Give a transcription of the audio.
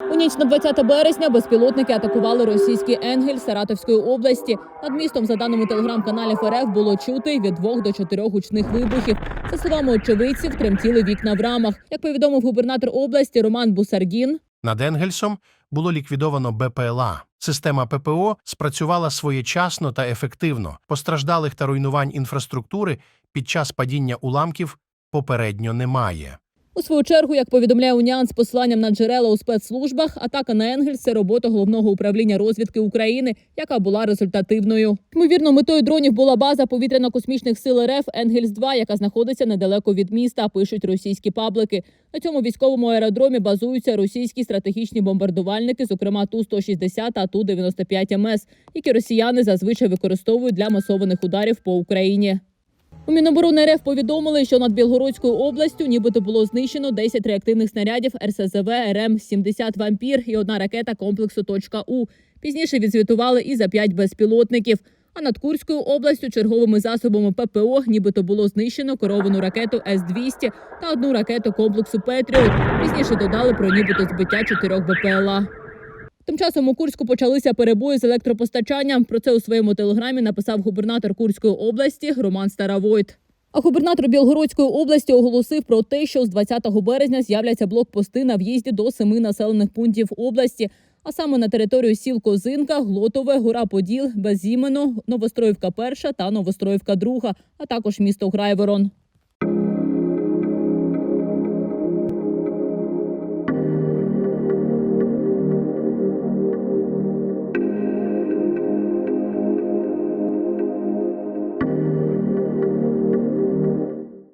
У ніч на 20 березня безпілотники атакували російський Енгель Саратовської області. Над містом, за даними телеграм-каналів РФ, було чути від двох до чотирьох гучних вибухів. За словами очевидців, тремтіли вікна в рамах. Як повідомив губернатор області Роман Бусаргін, Над Енгельсом було ліквідовано БПЛА. Система ППО спрацювала своєчасно та ефективно. Постраждалих та руйнувань інфраструктури під час падіння уламків попередньо немає. У свою чергу, як повідомляє Уніан з посиланням на джерела у спецслужбах, атака на Енгель це робота головного управління розвідки України, яка була результативною. Ймовірно, метою дронів була база повітряно-космічних сил РФ Енгельс 2 яка знаходиться недалеко від міста. Пишуть російські паблики. На цьому військовому аеродромі базуються російські стратегічні бомбардувальники, зокрема ту 160 та ту 95 МС, які росіяни зазвичай використовують для масованих ударів по Україні. У Міноборони РФ повідомили, що над Білгородською областю нібито було знищено 10 реактивних снарядів РСЗВ РМ-70 «Вампір» і одна ракета комплексу «Точка У». Пізніше відзвітували і за 5 безпілотників. А над Курською областю черговими засобами ППО нібито було знищено керовану ракету С-200 та одну ракету комплексу «Петріот». Пізніше додали про нібито збиття чотирьох БПЛА. Тим часом у Курську почалися перебої з електропостачанням. Про це у своєму телеграмі написав губернатор Курської області Роман Старовойт. А губернатор Білгородської області оголосив про те, що з 20 березня з'являться блокпости на в'їзді до семи населених пунктів області, а саме на територію сіл Козинка, Глотове, Гора Поділ, Безімено, Новостроївка Перша та Новостроївка Друга, а також місто Грайворон.